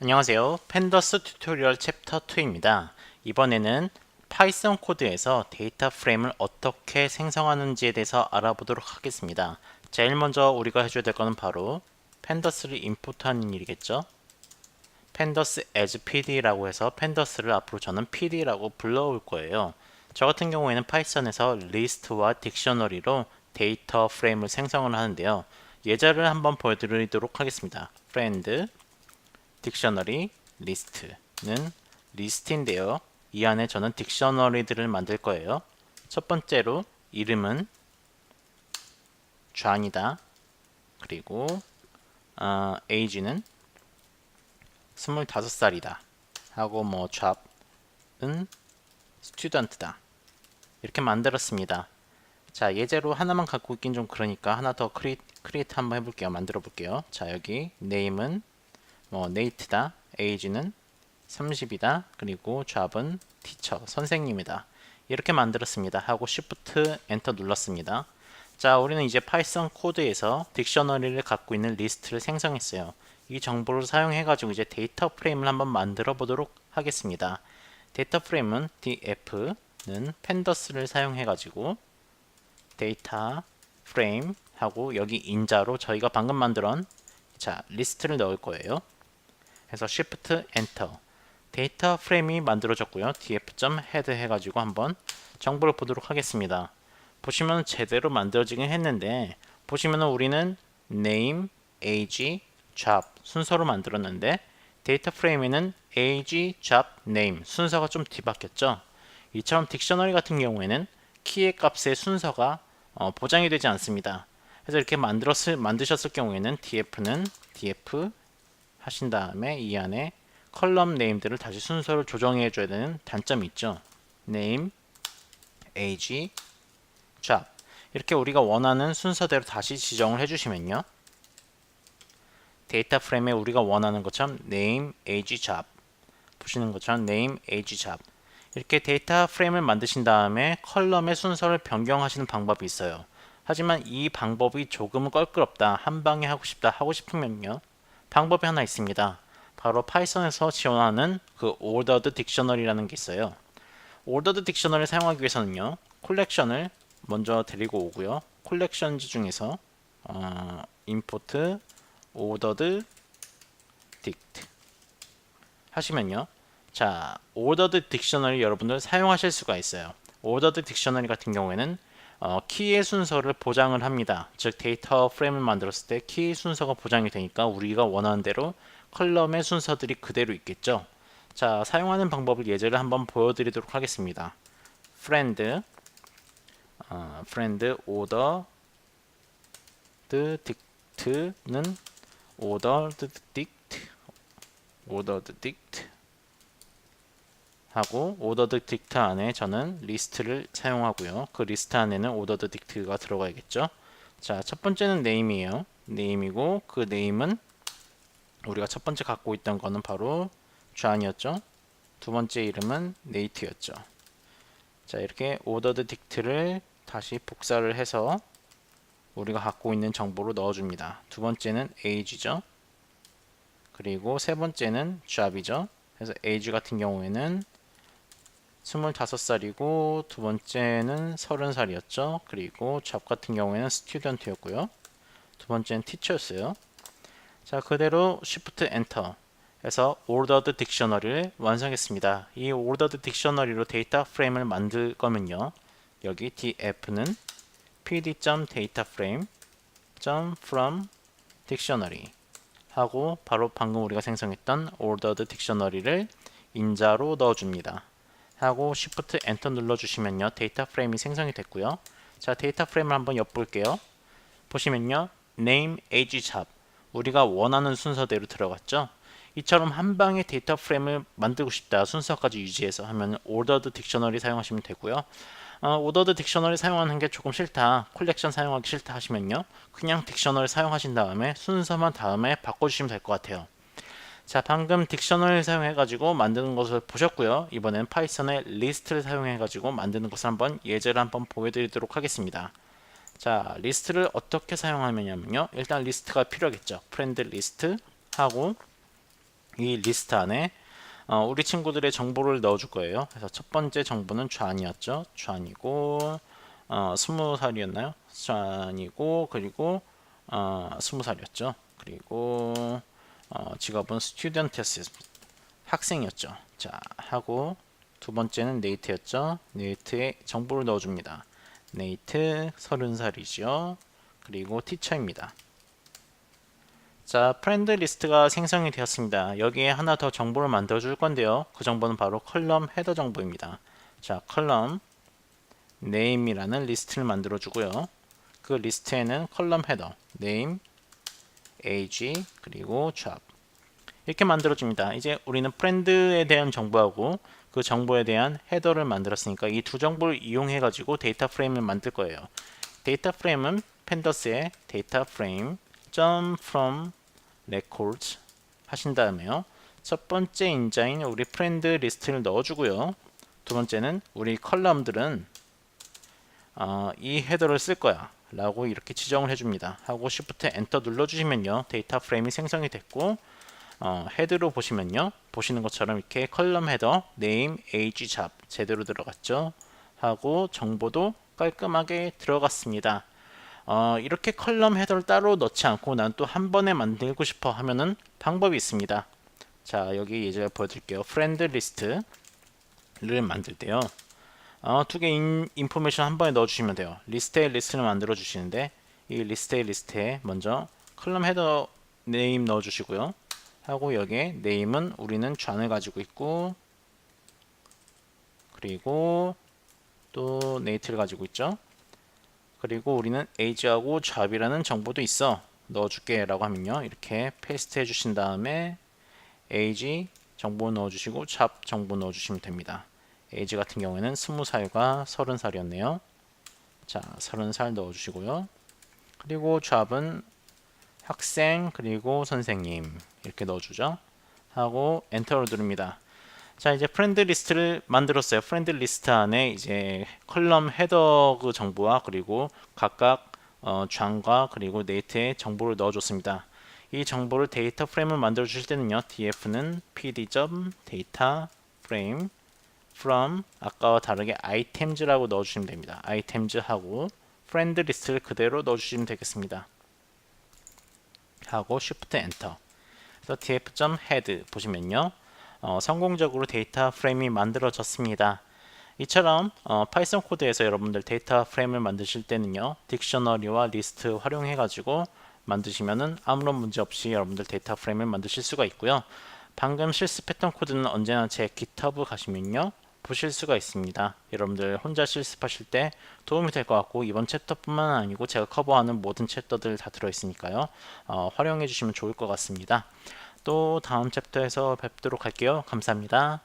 안녕하세요. 팬더스 튜토리얼 챕터 2입니다. 이번에는 파이썬 코드에서 데이터 프레임을 어떻게 생성하는지에 대해서 알아보도록 하겠습니다. 제일 먼저 우리가 해줘야 될 거는 바로 팬더스를 임포트하는 일이겠죠. 팬더스 as pd라고 해서 팬더스를 앞으로 저는 pd라고 불러올 거예요. 저 같은 경우에는 파이썬에서 리스트와 딕셔너리로 데이터 프레임을 생성을 하는데요. 예제를 한번 보여드리도록 하겠습니다. friend 딕셔너리 리스트는 리스트인데요. 이 안에 저는 딕셔너리들을 만들 거예요. 첫 번째로 이름은 존이다. 그리고 어, age는 25살이다. 하고 뭐 job은 student다. 이렇게 만들었습니다. 자 예제로 하나만 갖고 있긴 좀 그러니까 하나 더 크리에이트, 크리에이트 한번 해볼게요. 만들어 볼게요. 자 여기 name은 뭐 네이트다, age는 30이다, 그리고 job은 teacher, 선생님이다. 이렇게 만들었습니다. 하고 shift 엔터 눌렀습니다. 자, 우리는 이제 파이썬 코드에서 딕셔너리를 갖고 있는 리스트를 생성했어요. 이 정보를 사용해 가지고 이제 데이터 프레임을 한번 만들어 보도록 하겠습니다. 데이터 프레임은 df는 팬더스를 사용해 가지고 데이터 프레임 하고 여기 인자로 저희가 방금 만들었 자 리스트를 넣을 거예요. 그래서 Shift Enter 데이터 프레임이 만들어졌고요. df.head 해가지고 한번 정보를 보도록 하겠습니다. 보시면 제대로 만들어지긴 했는데 보시면 우리는 name, age, job 순서로 만들었는데 데이터 프레임에는 age, job, name 순서가 좀 뒤바뀌었죠. 이처럼 딕셔너리 같은 경우에는 키의 값의 순서가 어, 보장이 되지 않습니다. 그래서 이렇게 만들었을 만드셨을 경우에는 df는 df 하신 다음에 이 안에 컬럼 네임들을 다시 순서를 조정해 줘야 되는 단점이 있죠. name, age, job 이렇게 우리가 원하는 순서대로 다시 지정을 해주시면요. 데이터 프레임에 우리가 원하는 것처럼 name, age, job 보시는 것처럼 name, age, job 이렇게 데이터 프레임을 만드신 다음에 컬럼의 순서를 변경하시는 방법이 있어요. 하지만 이 방법이 조금 껄끄럽다, 한 방에 하고 싶다 하고 싶으면요. 방법이 하나 있습니다. 바로 파이썬에서 지원하는 그 ordered dictionary라는 게 있어요. ordered dictionary를 사용하기 위해서는요. 콜렉션을 먼저 데리고 오고요. 콜렉션즈 중에서 어, import ordered dict 하시면요. 자, ordered dictionary 여러분들 사용하실 수가 있어요. ordered dictionary 같은 경우에는 어, 키의 순서를 보장을 합니다. 즉 데이터 프레임을 만들었을 때키 순서가 보장이 되니까 우리가 원하는 대로 컬럼의 순서들이 그대로 있겠죠. 자, 사용하는 방법을 예제를 한번 보여드리도록 하겠습니다. friend, 어, friend order dict는 order dict, order dict 하고 ordered dict 안에 저는 리스트를 사용하고요. 그 리스트 안에는 ordered dict가 들어가야겠죠. 자, 첫 번째는 name이에요. name이고 그 name은 우리가 첫 번째 갖고 있던 거는 바로 john이었죠. 두 번째 이름은 nate였죠. 자, 이렇게 ordered dict를 다시 복사를 해서 우리가 갖고 있는 정보로 넣어줍니다. 두 번째는 age죠. 그리고 세 번째는 job이죠. 그래서 age 같은 경우에는 25살이고 두 번째는 30살이었죠. 그리고 job 같은 경우에는 student였고요. 두 번째는 teacher였어요. 자, 그대로 shift enter 해서 ordered dictionary를 완성했습니다. 이 ordered dictionary로 데이터 프레임을 만들 거면요. 여기 df는 pd.dataframe.from dictionary 하고 바로 방금 우리가 생성했던 ordered dictionary를 인자로 넣어줍니다. 하고 Shift Enter 눌러주시면요 데이터 프레임이 생성이 됐고요. 자 데이터 프레임을 한번 엿볼게요. 보시면요 name, age, job 우리가 원하는 순서대로 들어갔죠. 이처럼 한 방에 데이터 프레임을 만들고 싶다 순서까지 유지해서 하면 ordered dictionary 사용하시면 되고요. 어, ordered dictionary 사용하는 게 조금 싫다 콜렉션 사용하기 싫다 하시면요 그냥 딕셔너리 사용하신 다음에 순서만 다음에 바꿔주시면 될 것 같아요. 자, 방금 딕셔너리를 사용해 가지고 만드는 것을 보셨고요. 이번엔 파이썬의 리스트를 사용해 가지고 만드는 것을 한번 예제를 한번 보여드리도록 하겠습니다. 자, 리스트를 어떻게 사용하냐면요. 일단 리스트가 필요하겠죠. 프렌드 리스트 하고 이 리스트 안에 어, 우리 친구들의 정보를 넣어줄 거예요. 그래서 첫 번째 정보는 좌안이었죠. 좌안이고 어, 스무 살이었나요? 좌안이고 그리고 어, 스무 살이었죠. 그리고 어, 직업은 스튜던트였어요. 학생이었죠. 자 하고 두 번째는 네이트였죠. 네이트에 정보를 넣어줍니다. 네이트 서른 살이죠. 그리고 티처입니다. 자, 프렌드 리스트가 생성이 되었습니다. 여기에 하나 더 정보를 만들어 줄 건데요. 그 정보는 바로 컬럼 헤더 정보입니다. 자, 컬럼 name이라는 리스트를 만들어 주고요. 그 리스트에는 컬럼 헤더 name, age, 그리고 job 이렇게 만들어 줍니다. 이제 우리는 프렌드에 대한 정보하고 그 정보에 대한 헤더를 만들었으니까 이 두 정보를 이용해 가지고 데이터 프레임을 만들 거예요. 데이터 프레임은 팬더스의 데이터 프레임 from records 하신 다음에요. 첫 번째 인자인 우리 프렌드 리스트를 넣어주고요. 두 번째는 우리 컬럼들은 어, 이 헤더를 쓸 거야 라고 이렇게 지정을 해줍니다. 하고 Shift 엔터 눌러주시면요. 데이터 프레임이 생성이 됐고 어, 헤드로 보시면요. 보시는 것처럼 이렇게 컬럼 헤더 name, age, job 제대로 들어갔죠. 하고 정보도 깔끔하게 들어갔습니다. 어, 이렇게 컬럼 헤더를 따로 넣지 않고 난 또 한 번에 만들고 싶어 하면은 방법이 있습니다. 자 여기 예제를 보여드릴게요. 프렌드 리스트를 만들 때요. 어, 두개 인포메이션 한 번에 넣어주시면 돼요. 리스트에 리스트를 만들어 주시는데 이 리스트에 리스트에 먼저 컬럼 헤더 네임 넣어주시고요. 하고 여기에 네임은 우리는 좌을 가지고 있고 그리고 또 네이트를 가지고 있죠. 그리고 우리는 age하고 job이라는 정보도 있어 넣어줄게 라고 하면요 이렇게 페이스트 해주신 다음에 age 정보 넣어주시고 job 정보 넣어주시면 됩니다 age 같은 경우에는 20살과 30살이었네요 자 30살 넣어주시고요 그리고 job은 학생 그리고 선생님 이렇게 넣어주죠 하고 엔터를 누릅니다 자 이제 프렌드 리스트를 만들었어요. 프렌드 리스트 안에 이제 컬럼 헤더 그 정보와 그리고 각각 어, 좌과 그리고 네이트에 정보를 넣어줬습니다. 이 정보를 데이터 프레임을 만들어 주실 때는요. df는 pd.data frame from 아까와 다르게 items라고 넣어주시면 됩니다. items 하고 프렌드 리스트를 그대로 넣어주시면 되겠습니다. 하고 shift enter. 그래서 df.head 보시면요. 어, 성공적으로 데이터 프레임이 만들어졌습니다. 이처럼 어, 파이썬 코드에서 여러분들 데이터 프레임을 만드실 때는요 딕셔너리와 리스트 활용해 가지고 만드시면은 아무런 문제 없이 여러분들 데이터 프레임을 만드실 수가 있고요 방금 실습 패턴 코드는 언제나 제 GitHub 가시면요 보실 수가 있습니다 여러분들 혼자 실습하실 때 도움이 될 것 같고 이번 챕터뿐만 아니고 제가 커버하는 모든 챕터들 다 들어있으니까요 어, 활용해 주시면 좋을 것 같습니다 또 다음 챕터에서 뵙도록 할게요. 감사합니다.